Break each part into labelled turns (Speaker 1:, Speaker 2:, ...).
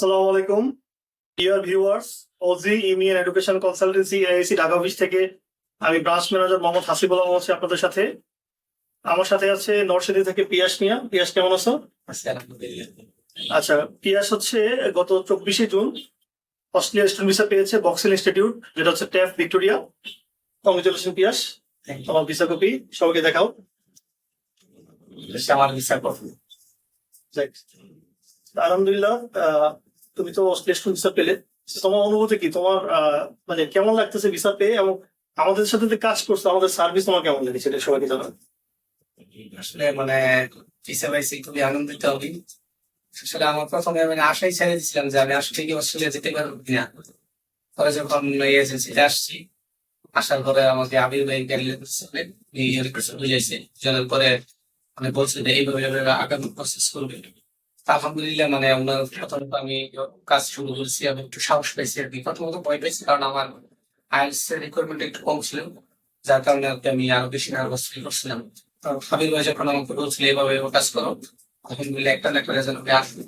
Speaker 1: আসসালামু আলাইকুম। Dear viewers OG ইমিয়ান education consultancy AIC Dhaka office থেকে আমি ব্রাঞ্চ ম্যানেজার মোহাম্মদ হাসিবুল আলম আছি আপনাদের সাথে। আমার সাথে আছে নরসিংদী থেকে পিয়াস মিয়া। পিয়াস কেমন আছো? আচ্ছা পিয়াস হচ্ছে গত চব্বিশে জুন অস্ট্রেলিয়া স্টুডেন্ট ভিসা পেয়েছে বক্সিল ইনস্টিটিউট যেটা হচ্ছে ট্যাফ ভিক্টোরিয়া। কংগ্রেচুলেশন পিয়াস। তোমার ভিসা কপি সবাইকে দেখাও।
Speaker 2: আমার ভিসা কপি।
Speaker 1: আলহামদুলিল্লাহ তুমি তো স্টুডেন্ট ভিসা পেলে। তোমার অনুভূতি কি? তোমার মানে কেমন লাগতেছে ভিসা পেয়ে এবং আমাদের সাথে যে কাজ করছ, আমাদের সার্ভিস তোমার কেমন লেগেছে এটা সবাইকে জানাও।
Speaker 2: আসলে মানে ভিসা পাইছি, খুবই আনন্দিত আসলে আমার প্রথমে মানে আশাই ছেড়ে দিয়েছিলাম যে আমি আসলে কি অস্ট্রেলিয়া যেতে পারব কিনা। পরে যখন আসছি, আসার পরে আমাকে আবির ভাই গাইডলাইন কিছু বুঝাইছে। জানার পরে মানে বলছে যে এইভাবে আগামী প্রসেস করবে। আলহামদুলিল্লাহ মানে ওনার প্রথমত আমি কাজ শুরু করেছি, আমি একটু সাহস পাইছি আর কি। প্রথমত ভয় পাইছি কারণ আমার আইএলস এর রিকোয়ারমেন্ট একটু কম ছিল, যার কারণে আর আমি আরও বেশি নার্ভাস ফিল করছিলাম। হাবিব ভাই যখন আমাকে বলছিল, এভাবে কাজ করো আলহামদুলিল্লাহ একটা একটা রেজাল্ট আমি আসবে।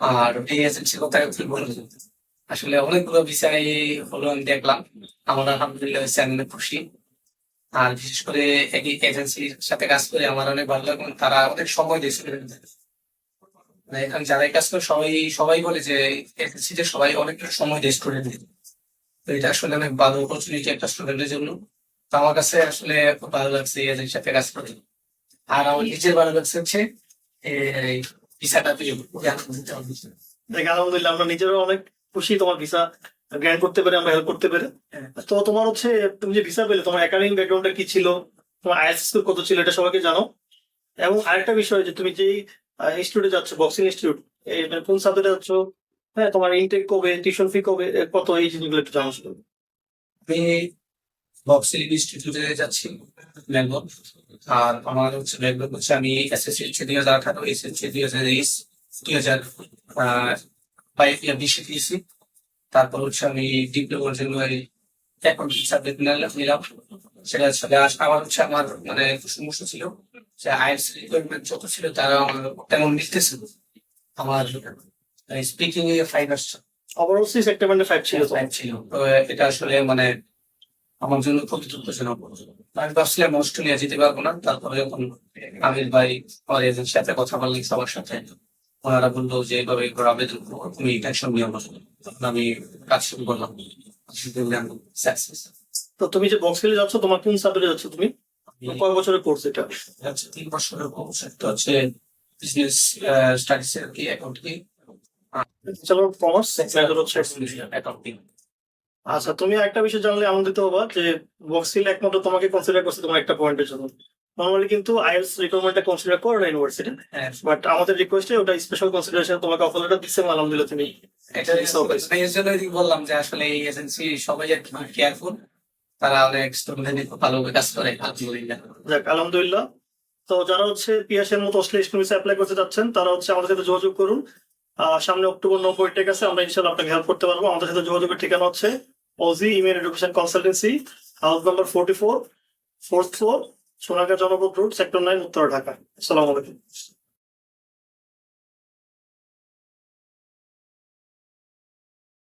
Speaker 2: আর এই এজেন্সির কথা কি বলব আসলে অনেকগুলো বিষয় হলো আমি দেখলাম, আমার আলহামদুলিল্লাহ হয়েছে, আমি খুশি। আর বিশেষ করে এই এজেন্সির সাথে কাজ করে আমার অনেক ভালো লাগে তারা অনেক সময় দিয়েছে মানে এখানে যারাই কাজ করে সবাই সবাই বলে যে এজেন্সিতে সবাই অনেক সময় দেয়। স্টুডেন্টদের তো এটা আসলে অনেক ভালো অপরচুনিটি একটা স্টুডেন্টের জন্য। তো আমার কাছে আসলে ভালো লাগছে এই এজেন্সির সাথে কাজ করে আর আমার নিজের ভালো লাগছে হচ্ছে এই ভিসাটা পেয়ে
Speaker 1: দেখ আলহামদুলিল্লাহ আমরা নিজেরও অনেক খুশি তোমার ভিসা গ্র্যান্ড করতে পেরে আমরা হেল্প করতে পেরে। তো তোমার হচ্ছে তুমি যে ভিসা পেলে তোমার একাডেমিক ব্যাকগ্রাউন্ডটা কি ছিল? তোমার আইএস স্কুল কত ছিল এটা সবাইকে জানো এবং আরেকটা বিষয় যে তুমি যেই ইনস্টিটিউটে যাচ্ছ বক্সিং ইনস্টিটিউট মানে কোন সাবজেক্টে যাচ্ছ? হ্যাঁ তোমার ইনটেক কবে টিউশন ফি কবে কত, এই জিনিসগুলো একটু জানো শুধু।
Speaker 2: আমি বক্সিল ইনস্টিটিউটে যাচ্ছি ব্যাঙ্গল আর আমার হচ্ছে ব্যাঙ্গল হচ্ছে আমি এসএসসি দুই হাজার আঠারো এসএসসি দুই হাজার তেইশ, দুই হাজার বাইশ বিশে দিয়েছি তারপর হচ্ছে আমি ডিপ্লোমার জন্য এখন সাবজেক্ট নিলাম সেটা আমার হচ্ছে আমার মানে সমস্যা ছিল আইএলস রিকোয়ারমেন্ট যত ছিল তারা আমার তেমন আমার স্পিকিং এ ফাইভ আসছে।
Speaker 1: ওভারঅল সিক্স একটা মানে ফাইভ ছিল
Speaker 2: Time ছিল। তো এটা আসলে মানে আমার জন্য খুবই দুঃখজনক আমি ভাবছিলাম অস্ট্রেলিয়া যেতে পারব না তারপরে যখন আমির ভাই আমার এজেন্ট সাথে কথা বললেন সবার সাথে ওনারা বলল যে এইভাবে করে আবেদন করো তুমি টেনশন নিও না। তখন আমি কাজ শুরু করলাম। সাকসেস
Speaker 1: তো তুমি যে বক্সিলে যাচ্ছ তোমার কোন সাবজেক্টে যাচ্ছ তুমি? কয় বছরের কোর্স এটা?
Speaker 2: হচ্ছে তিন বছরের কোর্স একটা হচ্ছে বিজনেস স্টাডিজ এর কি অ্যাকাউন্টিং
Speaker 1: চলো কমার্স মেজর হচ্ছে
Speaker 2: অ্যাকাউন্টিং
Speaker 1: আচ্ছা তুমি একটা বিষয় জানলে আনন্দিত হবা যে বক্সিল একমাত্র তোমাকে কনসিডার করছে তোমার একটা পয়েন্টের জন্য। নর্মালি কিন্তু আইএলস রিকোয়ারমেন্টটা কনসিডার করে না ইউনিভার্সিটি
Speaker 2: হ্যাঁ।
Speaker 1: বাট আমাদের রিকোয়েস্টে ওটা স্পেশাল কনসিডারেশন তোমাকে অফার লেটার দিচ্ছে আলহামদুলিল্লাহ তুমি
Speaker 2: এটা এর জন্য বললাম যে আসলে এই এজেন্সি সবাই আর কেয়ারফুল তারা অনেক স্টুডেন্ট ভালোভাবে কাজ করে, আলহামদুলিল্লাহ।
Speaker 1: আলহামদুলিল্লাহ। তো যারা হচ্ছে পিয়াসের মতো অস্ট্রেলিয়া স্টুডেন্ট অ্যাপ্লাই করতে যাচ্ছেন, তারা হচ্ছে আমাদের সাথে যোগাযোগ করুন। সামনে অক্টোবর নব্বই টেক আছে, আমরা ইনশাল্লাহ আপনাকে হেল্প করতে পারব। আমাদের সাথে যোগাযোগের ঠিকানা হচ্ছে OG email education consultancy house number forty four fourth floor Sonargaon Janapath road sector nine উত্তর, ঢাকা। আসসালামু আলাইকুম।